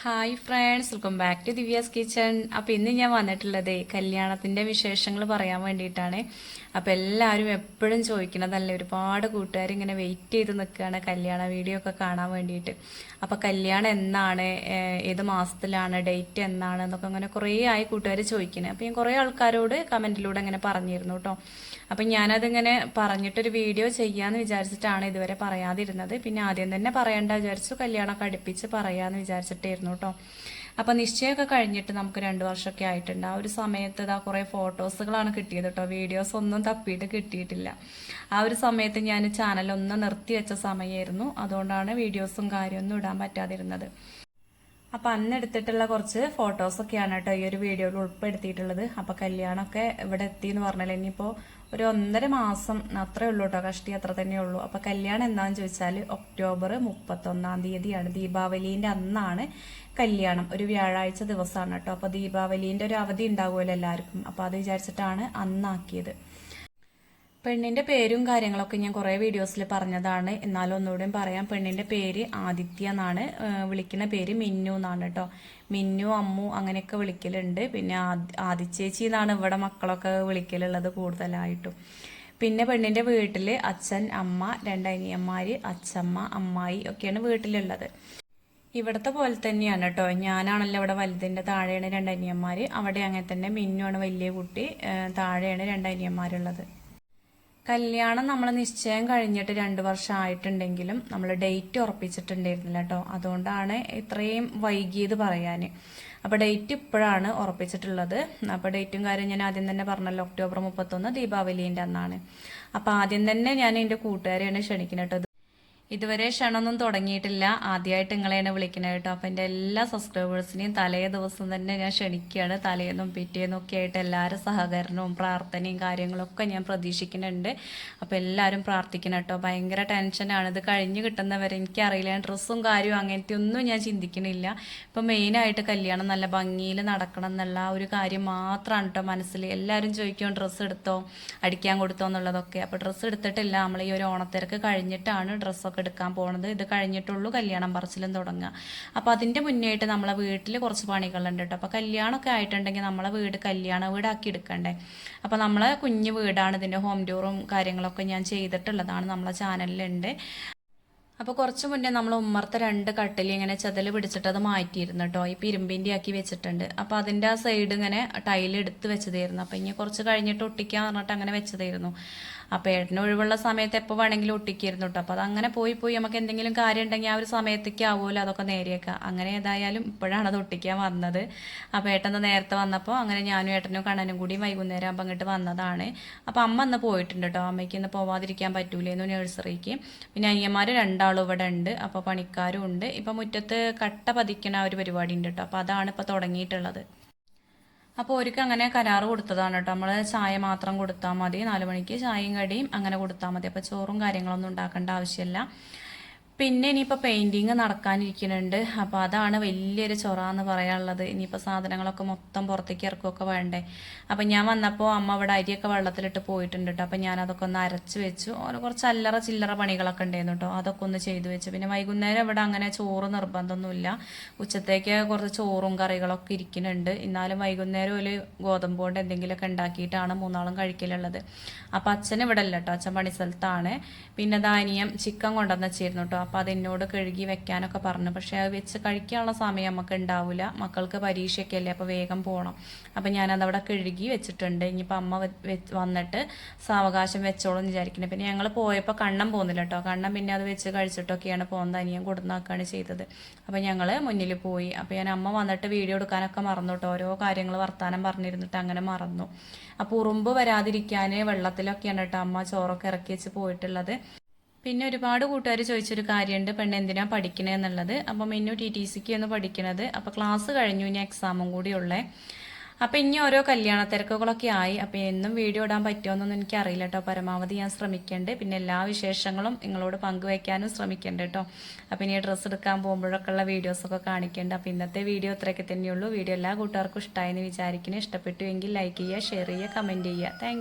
Hi friends welcome back to Divya's kitchen അപ്പോൾ ഇന്ന് ഞാൻ വന്നിട്ടുള്ളത് കല്യാണത്തിന്റെ വിശേഷങ്ങൾ പറയാൻ വേണ്ടിയിട്ടാണ്. അപ്പോൾ എല്ലാവരും എപ്പോഴും ചോദിക്കണതല്ലേ ഒരുപാട് കൂട്ടുകാർ ഇങ്ങനെ വെയിറ്റ് ചെയ്ത് നിൽക്കുകയാണ് കല്യാണ വീഡിയോ ഒക്കെ കാണാൻ വേണ്ടിയിട്ട്. അപ്പോൾ കല്യാണം എന്നാണ് ഏത് മാസത്തിലാണ് ഡേറ്റ് എന്നാണ് എന്നൊക്കെ അങ്ങനെ കുറേ ആയി കൂട്ടുകാർ ചോദിക്കുന്നത് അപ്പോൾ ഞാൻ കുറേ ആൾക്കാരോട് കമന്റിലൂടെ അങ്ങനെ പറഞ്ഞിരുന്നു കേട്ടോ. അപ്പം ഞാനതിങ്ങനെ പറഞ്ഞിട്ടൊരു വീഡിയോ ചെയ്യാമെന്ന് വിചാരിച്ചിട്ടാണ് ഇതുവരെ പറയാതിരുന്നത്. പിന്നെ ആദ്യം തന്നെ പറയണ്ട വിചാരിച്ചു കല്യാണമൊക്കെ അടുപ്പിച്ച് പറയാമെന്ന് വിചാരിച്ചിട്ടായിരുന്നു. കേട്ടോ അപ്പം നിശ്ചയമൊക്കെ കഴിഞ്ഞിട്ട് നമുക്ക് രണ്ട് വർഷമൊക്കെ ആയിട്ടുണ്ട്. ആ ഒരു സമയത്ത് ഇതാ കുറേ ഫോട്ടോസുകളാണ് കിട്ടിയത് കേട്ടോ വീഡിയോസ് ഒന്നും തപ്പിയിട്ട് കിട്ടിയിട്ടില്ല. ആ ഒരു സമയത്ത് ഞാൻ ചാനൽ ഒന്ന് നിർത്തി വെച്ച സമയമായിരുന്നു അതുകൊണ്ടാണ് വീഡിയോസും കാര്യമൊന്നും ഇടാൻ പറ്റാതിരുന്നത്. അപ്പം അന്ന് എടുത്തിട്ടുള്ള കുറച്ച് ഫോട്ടോസൊക്കെയാണ് കേട്ടോ ഈ ഒരു വീഡിയോയിൽ ഉൾപ്പെടുത്തിയിട്ടുള്ളത്. അപ്പൊ കല്യാണമൊക്കെ ഇവിടെ എത്തി എന്ന് പറഞ്ഞാൽ ഇനിയിപ്പോൾ ഒരു ഒന്നര മാസം അത്രേ ഉള്ളൂ കേട്ടോ കഷ്ടി അത്ര തന്നെ ഉള്ളൂ. അപ്പൊ കല്യാണം എന്താണെന്ന് ചോദിച്ചാൽ ഒക്ടോബർ മുപ്പത്തൊന്നാം തീയതിയാണ്. ദീപാവലീന്റെ അന്നാണ് കല്യാണം. ഒരു വ്യാഴാഴ്ച ദിവസമാണ് കേട്ടോ അപ്പോൾ ദീപാവലീന്റെ ഒരു അവധി ഉണ്ടാവുമല്ലോ എല്ലാവർക്കും. അപ്പോൾ അത് വിചാരിച്ചിട്ടാണ് അന്നാക്കിയത്. പെണ്ണിന്റെ പേരും കാര്യങ്ങളൊക്കെ ഞാൻ കുറേ വീഡിയോസിൽ പറഞ്ഞതാണ്. എന്നാലും ഒന്നുകൂടെയും പറയാം. പെണ്ണിന്റെ പേര് ആദിത്യ എന്നാണ്. വിളിക്കുന്ന പേര് മിന്നു എന്നാണ് കേട്ടോ. മിന്നു അമ്മു അങ്ങനെയൊക്കെ വിളിക്കലുണ്ട്. പിന്നെ ആദി- ആദിച്ചേച്ചി എന്നാണ് ഇവിടെ മക്കളൊക്കെ വിളിക്കലുള്ളത് കൂടുതലായിട്ടും. പിന്നെ പെണ്ണിന്റെ വീട്ടിൽ അച്ഛൻ അമ്മ രണ്ടനിയന്മാർ അച്ഛമ്മ അമ്മായി ഒക്കെയാണ് വീട്ടിലുള്ളത്. ഇവിടത്തെ പോലെ തന്നെയാണ് കേട്ടോ. ഞാനാണല്ലോ ഇവിടെ വലുതിന്റെ താഴെയാണ് രണ്ടനിയന്മാർ അവിടെ അങ്ങനെ തന്നെ മിന്നുമാണ് വലിയ കുട്ടി. താഴെയാണ് രണ്ട് അനിയന്മാരുള്ളത്. കല്യാണം നമ്മൾ നിശ്ചയം കഴിഞ്ഞിട്ട് രണ്ട് വർഷം ആയിട്ടുണ്ടെങ്കിലും നമ്മൾ ഡേറ്റ് ഉറപ്പിച്ചിട്ടുണ്ടായിരുന്നില്ല കേട്ടോ അതുകൊണ്ടാണ് ഇത്രയും വൈകിയത് പറയാൻ അപ്പോൾ ഡേറ്റ് ഇപ്പോഴാണ് ഉറപ്പിച്ചിട്ടുള്ളത്. അപ്പോൾ ഡേറ്റും കാര്യം ഞാൻ ആദ്യം തന്നെ പറഞ്ഞല്ലോ ഒക്ടോബർ മുപ്പത്തൊന്ന് ദീപാവലീന്റെ അന്നാണ്. അപ്പോൾ ആദ്യം തന്നെ ഞാൻ എന്റെ കൂട്ടുകാരെയാണ് ക്ഷണിക്കുന്നത് കേട്ടോ ഇതുവരെ ക്ഷണമൊന്നും തുടങ്ങിയിട്ടില്ല. ആദ്യമായിട്ട് നിങ്ങളെ തന്നെ വിളിക്കണേ കേട്ടോ. അപ്പം എന്റെ എല്ലാ സബ്സ്ക്രൈബേഴ്സിനെയും തലേ ദിവസം തന്നെ ഞാൻ ക്ഷണിക്കുകയാണ്. തലേന്നും പിറ്റേന്നും ഒക്കെ ആയിട്ട് എല്ലാവരും സഹകരണവും പ്രാർത്ഥനയും കാര്യങ്ങളൊക്കെ ഞാൻ പ്രതീക്ഷിക്കുന്നുണ്ട്. അപ്പോൾ എല്ലാവരും പ്രാർത്ഥിക്കണം കേട്ടോ. ഭയങ്കര ടെൻഷനാണ് ഇത് കഴിഞ്ഞ് കിട്ടുന്നവരെ എനിക്കറിയില്ല. ഡ്രസ്സും കാര്യവും അങ്ങനത്തെ ഒന്നും ഞാൻ ചിന്തിക്കണില്ല. ഇപ്പം മെയിനായിട്ട് കല്യാണം നല്ല ഭംഗിയിൽ നടക്കണം എന്നുള്ള ഒരു കാര്യം മാത്രമാണ് കേട്ടോ മനസ്സിൽ. എല്ലാവരും ചോദിക്കും ഡ്രസ്സ് എടുത്തോ? അടിക്കാൻ കൊടുത്തോ? എന്നുള്ളതൊക്കെ. അപ്പോൾ ഡ്രസ്സ് എടുത്തിട്ടില്ല. നമ്മൾ ഈ ഒരു ഓണത്തിരക്ക് കഴിഞ്ഞിട്ടാണ് ഡ്രസ്സൊക്കെ എടുക്കാൻ പോണത്. ഇത് കഴിഞ്ഞിട്ടുള്ളൂ കല്യാണം പറച്ചിലും തുടങ്ങുക. അപ്പോൾ അതിന്റെ മുന്നേയായിട്ട് നമ്മളെ വീട്ടിൽ കുറച്ച് പണികളുണ്ട് കേട്ടോ അപ്പോൾ കല്യാണമൊക്കെ ആയിട്ടുണ്ടെങ്കിൽ നമ്മളെ വീട് കല്യാണ വീടാക്കി എടുക്കണ്ടേ. അപ്പോൾ നമ്മളെ കുഞ്ഞു വീടാണ് ഇതിന്റെ ഹോം ടൂറും കാര്യങ്ങളൊക്കെ ഞാൻ ചെയ്തിട്ടുള്ളതാണ് നമ്മളെ ചാനലിലുണ്ട് അപ്പോൾ കുറച്ച് മുന്നേ നമ്മൾ ഉമ്മർത്തെ രണ്ട് കട്ടിൽ ഇങ്ങനെ ചതൽ പിടിച്ചിട്ട് അത് മാറ്റിയിരുന്നു കേട്ടോ ഈ പിരുമ്പിന്റെ ആക്കി വെച്ചിട്ടുണ്ട്. അപ്പോൾ അതിന്റെ ആ സൈഡ് ഇങ്ങനെ ടൈൽ എടുത്ത് വെച്ചതായിരുന്നു. അപ്പോൾ ഇനി കുറച്ച് കഴിഞ്ഞിട്ട് ഒട്ടിക്കാൻ പറഞ്ഞിട്ട് അങ്ങനെ വെച്ചതായിരുന്നു. അപ്പോൾ ഏട്ടന് ഒഴിവുള്ള സമയത്ത് എപ്പോൾ വേണമെങ്കിലും ഒട്ടിക്കായിരുന്നു കേട്ടോ അപ്പോൾ അത് അങ്ങനെ പോയി പോയി നമുക്ക് എന്തെങ്കിലും കാര്യം ഉണ്ടെങ്കിൽ ആ ഒരു സമയത്തേക്ക് ആവുമല്ലോ അതൊക്കെ നേരെയൊക്കെ. അങ്ങനെ ഏതായാലും ഇപ്പോഴാണ് അത് ഒട്ടിക്കാൻ വന്നത്. അപ്പോൾ ഏട്ടൻ നേരത്തെ വന്നപ്പോൾ അങ്ങനെ ഞാനും ഏട്ടനും കണ്ണനും കൂടി വൈകുന്നേരം ആകുമ്പോൾ അങ്ങോട്ട് വന്നതാണ്. അപ്പോൾ അമ്മ അന്ന് പോയിട്ടുണ്ട് കേട്ടോ അമ്മയ്ക്ക് ഇന്ന് പോവാതിരിക്കാൻ പറ്റൂലേന്നു നഴ്സറിക്ക്. പിന്നെ അയ്യന്മാർ രണ്ടാളും ഇവിടെ ഉണ്ട്. അപ്പോൾ പണിക്കാരും ഉണ്ട്. ഇപ്പം മുറ്റത്ത് കട്ട പതിക്കണ ഒരു പരിപാടി ഉണ്ട് കേട്ടോ അപ്പോൾ അതാണ് ഇപ്പോൾ തുടങ്ങിയിട്ടുള്ളത്. അപ്പോൾ ഒരിക്കൽ അങ്ങനെ കരാറ് കൊടുത്തതാണ് കേട്ടോ. നമ്മൾ ചായ മാത്രം കൊടുത്താൽ മതി. നാല് മണിക്ക് ചായയും കടിയും അങ്ങനെ കൊടുത്താൽ മതി. അപ്പോൾ ചോറും കാര്യങ്ങളൊന്നും ഉണ്ടാക്കേണ്ട ആവശ്യമില്ല. പിന്നെ ഇനിയിപ്പോൾ പെയിന്റിങ് നടക്കാനിരിക്കുന്നുണ്ട്. അപ്പോൾ അതാണ് വലിയൊരു ചൊറ എന്ന് പറയാനുള്ളത്. ഇനിയിപ്പോൾ സാധനങ്ങളൊക്കെ മൊത്തം പുറത്തേക്ക് ഇറക്കുകയൊക്കെ വേണ്ടേ. അപ്പം ഞാൻ വന്നപ്പോൾ അമ്മ അവിടെ അരിയൊക്കെ വെള്ളത്തിലിട്ട് പോയിട്ടുണ്ട് കേട്ടോ അപ്പം ഞാനതൊക്കെ ഒന്ന് അരച്ച് വെച്ചു. ഓരോ കുറച്ച് അല്ലറ ചില്ലറ പണികളൊക്കെ ഉണ്ടായിരുന്നു കേട്ടോ അതൊക്കെ ഒന്ന് ചെയ്തു വെച്ചു. പിന്നെ വൈകുന്നേരം ഇവിടെ അങ്ങനെ ചോറ് നിർബന്ധമൊന്നുമില്ല. ഉച്ചത്തേക്ക് കുറച്ച് ചോറും കറികളൊക്കെ ഇരിക്കുന്നുണ്ട്. എന്നാലും വൈകുന്നേരം ഒരു ഗോതമ്പ് കൊണ്ട് എന്തെങ്കിലുമൊക്കെ ഉണ്ടാക്കിയിട്ടാണ് മൂന്നാളും കഴിക്കലുള്ളത്. അപ്പം അച്ഛൻ ഇവിടെ അല്ല കേട്ടോ അച്ഛൻ പണി സ്ഥലത്താണ് പിന്നെ ധാന്യം ചിക്കൻ കൊണ്ടുവന്ന് വെച്ചിരുന്നു കേട്ടോ അപ്പോൾ അതെന്നോട് കഴുകി വെക്കാനൊക്കെ പറഞ്ഞു. പക്ഷേ അത് വെച്ച് കഴിക്കാനുള്ള സമയം നമുക്ക് ഉണ്ടാവില്ല മക്കൾക്ക് പരീക്ഷയൊക്കെ അല്ലേ അപ്പോൾ വേഗം പോകണം അപ്പം ഞാനത് അവിടെ കഴുകി വെച്ചിട്ടുണ്ട്. ഇനിയിപ്പോൾ അമ്മ വന്നിട്ട് സാവകാശം വെച്ചോളും വിചാരിക്കുന്നത് പിന്നെ ഞങ്ങൾ പോയപ്പോൾ കണ്ണം പോകുന്നില്ല കേട്ടോ കണ്ണം പിന്നെ അത് വെച്ച് കഴിച്ചിട്ടൊക്കെയാണ് പോകുന്നത് അനിയൻ കൊടുന്നാക്കുകയാണ് ചെയ്തത്. അപ്പോൾ ഞങ്ങൾ മുന്നിൽ പോയി. അപ്പോൾ ഞാൻ അമ്മ വന്നിട്ട് വീഡിയോ എടുക്കാനൊക്കെ മറന്നു കേട്ടോ ഓരോ കാര്യങ്ങൾ വർത്താനം പറഞ്ഞിരുന്നിട്ട് അങ്ങനെ മറന്നു. അപ്പോൾ ഉറുമ്പ് വരാതിരിക്കാൻ വെള്ളത്തിലൊക്കെയാണ് കേട്ടോ അമ്മ ചോറൊക്കെ ഇറക്കി വെച്ച് പോയിട്ടുള്ളത്. പിന്നെ ഒരുപാട് കൂട്ടുകാർ ചോദിച്ചൊരു കാര്യമുണ്ട് പെണ്ണ് എന്തിനാണ് പഠിക്കണേ? എന്നുള്ളത്. അപ്പോൾ മെന്നു ടി ടി സിക്ക് ഒന്ന് പഠിക്കണത്. അപ്പോൾ ക്ലാസ് കഴിഞ്ഞു ഇനി എക്സാമും കൂടി ഉള്ളേ. അപ്പോൾ ഇനി ഓരോ കല്യാണ തിരക്കുകളൊക്കെ ആയി. അപ്പോൾ എന്നും വീഡിയോ ഇടാൻ പറ്റുമോയെന്നൊന്നും എനിക്ക് അറിയില്ല കേട്ടോ പരമാവധി ഞാൻ ശ്രമിക്കേണ്ട. പിന്നെ എല്ലാ വിശേഷങ്ങളും നിങ്ങളോട് പങ്കുവയ്ക്കാനും ശ്രമിക്കേണ്ട കേട്ടോ അപ്പോൾ ഇനി ഡ്രസ്സ് എടുക്കാൻ പോകുമ്പോഴൊക്കെ ഉള്ള വീഡിയോസൊക്കെ കാണിക്കേണ്ട. അപ്പോൾ ഇന്നത്തെ വീഡിയോ ഇത്രയൊക്കെ തന്നെയുള്ളൂ. വീഡിയോ എല്ലാ കൂട്ടുകാർക്കും ഇഷ്ടമായെന്ന് വിചാരിക്കുന്നു ഇഷ്ടപ്പെട്ടു എങ്കിൽ ലൈക്ക് ചെയ്യുക ഷെയർ ചെയ്യുക കമന്റ് ചെയ്യുക. താങ്ക്